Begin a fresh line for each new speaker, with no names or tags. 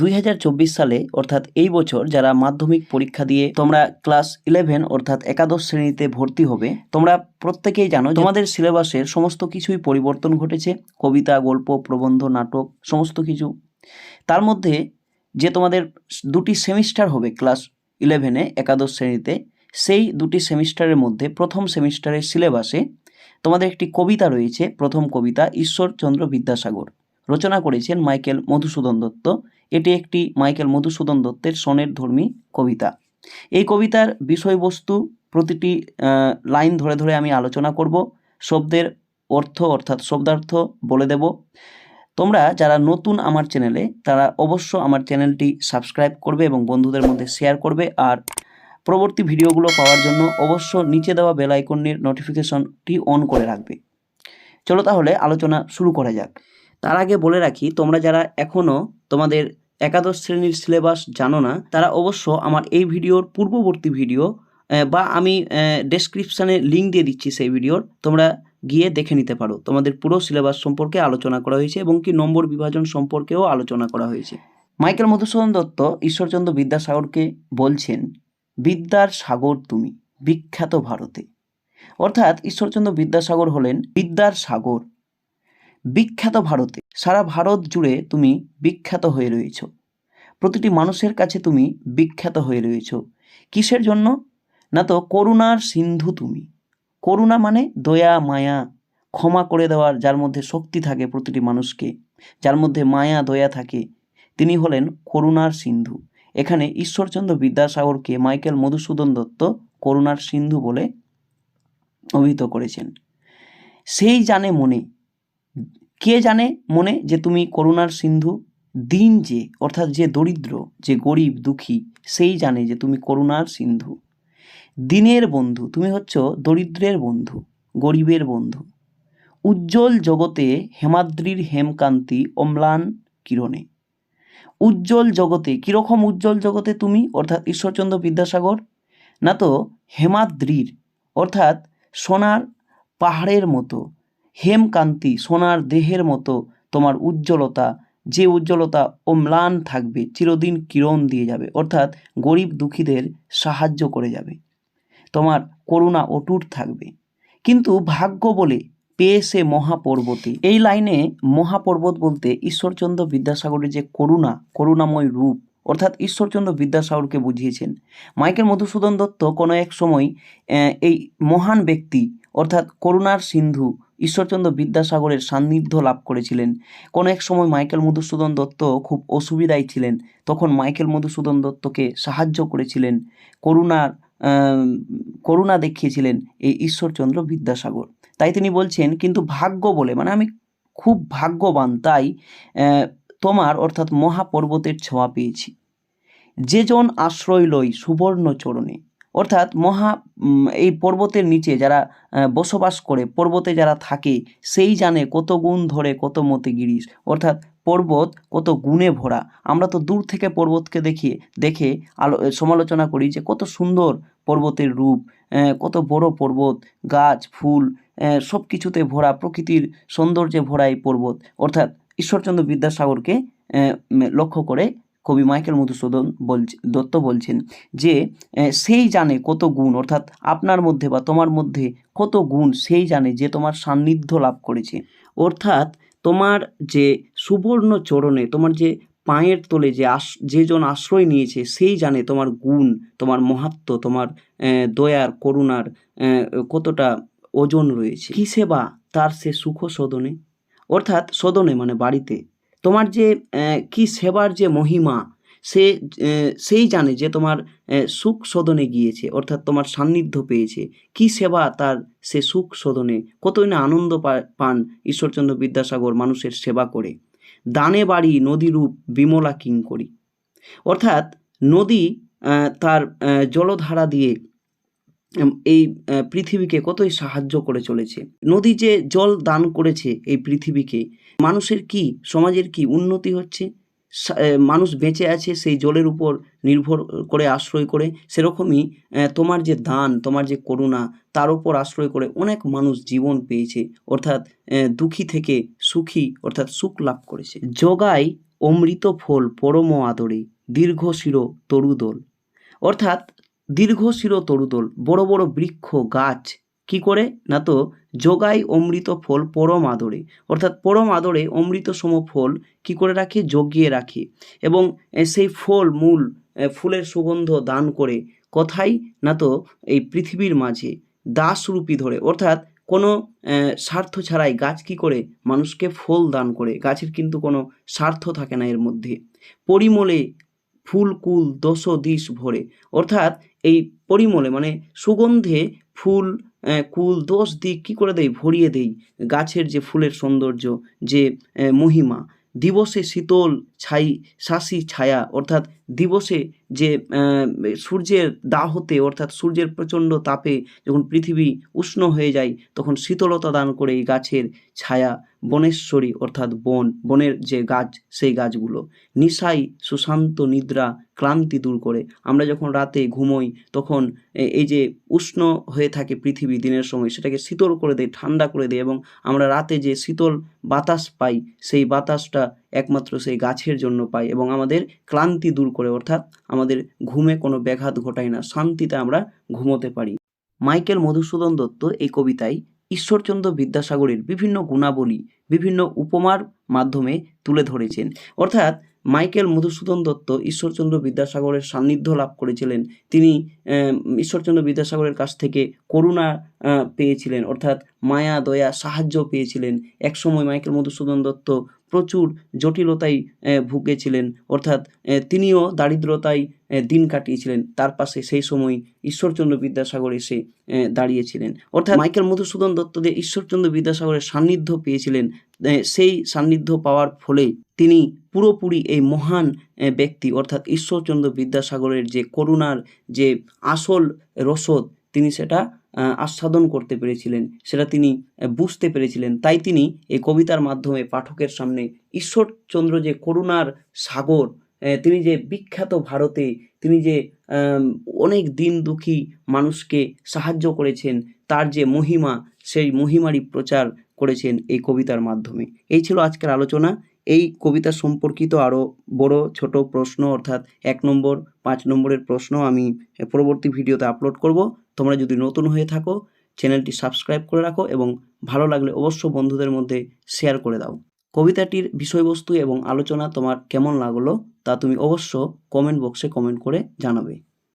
দুই হাজার চব্বিশ সালে, অর্থাৎ এই বছর যারা মাধ্যমিক পরীক্ষা দিয়ে তোমরা ক্লাস ইলেভেন, অর্থাৎ একাদশ শ্রেণীতে ভর্তি হবে, তোমরা প্রত্যেকেই জানো তোমাদের সিলেবাসের সমস্ত কিছুই পরিবর্তন ঘটেছে। কবিতা, গল্প, প্রবন্ধ, নাটক, সমস্ত কিছু। তার মধ্যে যে তোমাদের দুটি সেমিস্টার হবে ক্লাস ইলেভেনে একাদশ শ্রেণীতে, সেই দুটি সেমিস্টারের মধ্যে প্রথম সেমিস্টারের সিলেবাসে তোমাদের একটি কবিতা রয়েছে, প্রথম কবিতা ঈশ্বরচন্দ্র বিদ্যাসাগর। রচনা করেছেন মাইকেল মধুসূদন দত্ত। এটি একটি মাইকেল মধুসূদন দত্তের সনের ধর্মী কবিতা। এই কবিতার বিষয়বস্তু প্রতিটি লাইন ধরে ধরে আমি আলোচনা করব। শব্দের অর্থ অর্থাৎ শব্দার্থ বলে দেব। তোমরা যারা নতুন আমার চ্যানেলে, তারা অবশ্য আমার চ্যানেলটি সাবস্ক্রাইব করবে এবং বন্ধুদের মধ্যে শেয়ার করবে। আর পরবর্তী ভিডিওগুলো পাওয়ার জন্য অবশ্য নিচে দেওয়া বেল আইকনের নোটিফিকেশনটি অন করে রাখবে। চলো তাহলে আলোচনা শুরু করা যাক। তার আগে বলে রাখি, তোমরা যারা এখনও তোমাদের একাদশ শ্রেণির সিলেবাস জানো না, তারা অবশ্য আমার এই ভিডিওর পূর্ববর্তী ভিডিও বা আমি ডেসক্রিপশানে লিঙ্ক দিয়ে দিচ্ছি সেই ভিডিওর, তোমরা গিয়ে দেখে নিতে পারো। তোমাদের পুরো সিলেবাস সম্পর্কে আলোচনা করা হয়েছে এবং কি নম্বর বিভাজন সম্পর্কেও আলোচনা করা হয়েছে। মাইকেল মধুসূদন দত্ত, ঈশ্বরচন্দ্র বিদ্যাসাগরকে বলছেন, বিদ্যার সাগর তুমি, বিখ্যাত ভারতে। অর্থাৎ ঈশ্বরচন্দ্র বিদ্যাসাগর হলেন বিদ্যার সাগর। বিখ্যাত ভারতে। সারা ভারত জুড়ে তুমি বিখ্যাত হয়ে রয়েছ। প্রতিটি মানুষের কাছে তুমি বিখ্যাত হয়ে রয়েছ। কিসের জন্য? না তো করুণার সিন্ধু তুমি। করুণা মানে দয়া, মায়া। ক্ষমা করে দেওয়ার যার মধ্যে শক্তি থাকে প্রতিটি মানুষকে, যার মধ্যে মায়া, দয়া থাকে, তিনি হলেন করুণার সিন্ধু। এখানে ঈশ্বরচন্দ্র বিদ্যাসাগরকে মাইকেল মধুসূদন দত্ত করুণার সিন্ধু বলে অভিহিত করেছেন। সেই জানে মনে কে জানে মনে যে তুমি করুণার সিন্ধু? দিন যে, অর্থাৎ যে দরিদ্র, যে গরিব, দুঃখী, সেই জানে যে তুমি করুণার সিন্ধু। দিনের বন্ধু, তুমি হচ্ছ দরিদ্রের বন্ধু, গরিবের বন্ধু। উজ্জ্বল জগতে হেমাদ্রির হেমকান্তি অম্লান কিরণে। উজ্জ্বল জগতে, কীরকম উজ্জ্বল জগতে তুমি, অর্থাৎ ঈশ্বরচন্দ্র বিদ্যাসাগর? না তো হেমাদ্রির, অর্থাৎ সোনার পাহাড়ের মতো হেমকান্তি সোনার দেহের মতো তোমার উজ্জ্বলতা, যে উজ্জ্বলতা অম্লান থাকবে চিরদিন কিরণ দিয়ে যাবে, অর্থাৎ গরিব দুঃখীদের সাহায্য করে যাবে। তোমার করুণা অটুট থাকবে। কিন্তু ভাগ্য বলে পেয়ে সে মহাপর্বতে। এই লাইনে মহাপর্বত বলতে ঈশ্বরচন্দ্র বিদ্যাসাগরের যে করুণা, করুণাময় রূপ, অর্থাৎ ঈশ্বরচন্দ্র বিদ্যাসাগরকে বুঝিয়েছেন। মাইকেল মধুসূদন দত্ত কোনো এক সময় এই মহান ব্যক্তি, অর্থাৎ করুণার সিন্ধু ঈশ্বরচন্দ্র বিদ্যাসাগরের সান্নিধ্য লাভ করেছিলেন। কোনো এক সময় মাইকেল মধুসূদন দত্ত খুব অসুবিধায় ছিলেন। তখন মাইকেল মধুসূদন দত্তকে সাহায্য করেছিলেন। করুণার করুণা দেখিয়েছিলেন এই ঈশ্বরচন্দ্র বিদ্যাসাগর। তাই তিনি বলছেন, কিন্তু ভাগ্য বলে মানে আমি খুব ভাগ্যবান, তাই তোমার অর্থাৎ মহাপর্বতের ছোঁয়া পেয়েছি। যেজন আশ্রয় লই সুবর্ণ চরণে অর্থাৎ মহা এই পর্বতের নিচে যারা বসবাস করে, পর্বতে যারা থাকে, সেই জানে কত গুণ ধরে কত মতে গিরিশ। অর্থাৎ পর্বত কত গুণে ভরা। আমরা তো দূর থেকে পর্বতকে দেখি, দেখে আলো, সমালোচনা করি যে কত সুন্দর পর্বতের রূপ কত বড় পর্বত, গাছ, ফুল সব কিছুতে ভরা, প্রকৃতির সৌন্দর্যে ভরা এই পর্বত। অর্থাৎ ঈশ্বরচন্দ্র বিদ্যাসাগরকে লক্ষ্য করে কবি মাইকেল মধুসূদন বলছে, দত্ত বলছেন যে সেই জানে কত গুণ, অর্থাৎ আপনার মধ্যে বা তোমার মধ্যে কত গুণ সেই জানে যে তোমার সান্নিধ্য লাভ করেছে। অর্থাৎ তোমার যে সুবর্ণ চরণে, তোমার যে পায়ের তলে যে আস যেজন আশ্রয় নিয়েছে, সেই জানে তোমার গুণ, তোমার মহাত্ম, তোমার দয়ার, করুণার কতটা ওজন রয়েছে। কি সেবা তার সে সুখ সদনে? অর্থাৎ সদনে মানে বাড়িতে। তোমার যে কি সেবার যে মহিমা, সে সেই জানে যে তোমার সুখ সদনে গিয়েছে, অর্থাৎ তোমার সান্নিধ্য পেয়েছে। কি সেবা তার সে সুখ সদনে? কতই না আনন্দ পান ঈশ্বরচন্দ্র বিদ্যাসাগর মানুষের সেবা করে। দানে বাড়ি নদীরূপ বিমলা কিং করি অর্থাৎ নদী তার জলধারা দিয়ে এই পৃথিবীকে কতই সাহায্য করে চলেছে। নদী যে জল দান করেছে এই পৃথিবীকে, মানুষের কি, সমাজের কি উন্নতি হচ্ছে? মানুষ বেঁচে আছে সেই জলের উপর নির্ভর করে আশ্রয় করে, সেরকমই তোমার যে দান, তোমার যে করুণা, তার উপর আশ্রয় করে অনেক মানুষ জীবন পেয়েছে, অর্থাৎ দুঃখী থেকে সুখী, অর্থাৎ সুখ লাভ করেছে। যোগাই অমৃত ফল পরম আদরে দীর্ঘ শির তরুদল। অর্থাৎ দীর্ঘ শির তরুদল বড় বড় বৃক্ষ, গাছ, কি করে? না তো যোগাই অমৃত ফল পরম আদরে অর্থাৎ পরম আদরে অমৃত সম ফল কি করে রাখে? জগিয়ে রাখে। এবং সেই ফল, মূল ফুলের সুগন্ধ দান করে কথাই, না তো, এই পৃথিবীর মাঝে দাসরূপী ধরে। অর্থাৎ কোনো স্বার্থ ছাড়াই গাছ কি করে? মানুষকে ফল দান করে। গাছের কিন্তু কোনো স্বার্থ থাকে না এর মধ্যে। পরিমলে ফুল, কুল দশ দিশ ভরে। অর্থাৎ এই পরিমলে মানে সুগন্ধে ফুল কুল দশ দিক কী করে দেয় ভরিয়ে দেই। গাছের যে ফুলের সৌন্দর্য, যে মহিমা, দিবসে শীতল ছাই শাসি ছায়া, অর্থাৎ দিবসে যে সূর্যের দাহতে, অর্থাৎ সূর্যের প্রচণ্ড তাপে যখন পৃথিবী উষ্ণ হয়ে যায়, তখন শীতলতা দান করে এই গাছের ছায়া বনেশ্বরী, অর্থাৎ বন, বনের যে গাছ, সেই গাছগুলো। নিশাই, সুশান্ত নিদ্রা, ক্লান্তি দূর করে। আমরা যখন রাতে ঘুমোই, তখন এই যে উষ্ণ হয়ে থাকে পৃথিবী দিনের সময়, সেটাকে শীতল করে দেয় ঠান্ডা করে দেয় এবং আমরা রাতে যে শীতল বাতাস পাই, সেই বাতাসটা একমাত্র সেই গাছের জন্য পাই এবং আমাদের ক্লান্তি দূর করে, অর্থাৎ আমাদের ঘুমে কোনো ব্যাঘাত ঘটায় না, শান্তিতে আমরা ঘুমোতে পারি। মাইকেল মধুসূদন দত্ত এই কবিতায় ঈশ্বরচন্দ্র বিদ্যাসাগরের বিভিন্ন গুণাবলী, বিভিন্ন উপমার মাধ্যমে তুলে ধরেছেন। অর্থাৎ মাইকেল মধুসূদন দত্ত ঈশ্বরচন্দ্র বিদ্যাসাগরের সান্নিধ্য লাভ করেছিলেন। তিনি ঈশ্বরচন্দ্র বিদ্যাসাগরের কাছ থেকে করুণা পেয়েছিলেন, অর্থাৎ মায়া, দয়া, সাহায্য পেয়েছিলেন। একসময় মাইকেল মধুসূদন দত্ত প্রচুর জটিলতায় ভুগেছিলেন। অর্থাৎ তিনিও দারিদ্রতায় দিন কাটিয়েছিলেন। তার পাশে সেই সময় ঈশ্বরচন্দ্র বিদ্যাসাগর এসে দাঁড়িয়েছিলেন। অর্থাৎ মাইকেল মধুসূদন দত্ত যে ঈশ্বরচন্দ্র বিদ্যাসাগরের সান্নিধ্য পেয়েছিলেন সেই সান্নিধ্য পাওয়ার ফলে তিনি পুরোপুরি এই মহান ব্যক্তি, অর্থাৎ ঈশ্বরচন্দ্র বিদ্যাসাগরের যে করুণার যে আসল রসদ, তিনি সেটা আস্বাদন করতে পেরেছিলেন, সেটা তিনি বুঝতে পেরেছিলেন। তাই তিনি এই কবিতার মাধ্যমে পাঠকের সামনে ঈশ্বরচন্দ্র যে করুণার সাগর তিনি যে বিখ্যাত ভারতে, তিনি যে অনেক দিন দুঃখী মানুষকে সাহায্য করেছেন, তার যে মহিমা, সেই মহিমারই প্রচার করেছেন এই কবিতার মাধ্যমে। এই ছিল আজকের আলোচনা। এই কবিতা সম্পর্কিত আরও বড় ছোট প্রশ্ন, অর্থাৎ এক নম্বর, পাঁচ নম্বরের প্রশ্ন আমি পরবর্তী ভিডিওতে আপলোড করব। তোমরা যদি নতুন হয়ে থাকো, চ্যানেলটি সাবস্ক্রাইব করে রাখো এবং ভালো লাগলে অবশ্য বন্ধুদের মধ্যে শেয়ার করে দাও। কবিতাটির বিষয়বস্তু এবং আলোচনা তোমার কেমন লাগল তা তুমি অবশ্য কমেন্ট বক্সে কমেন্ট করে জানাবে।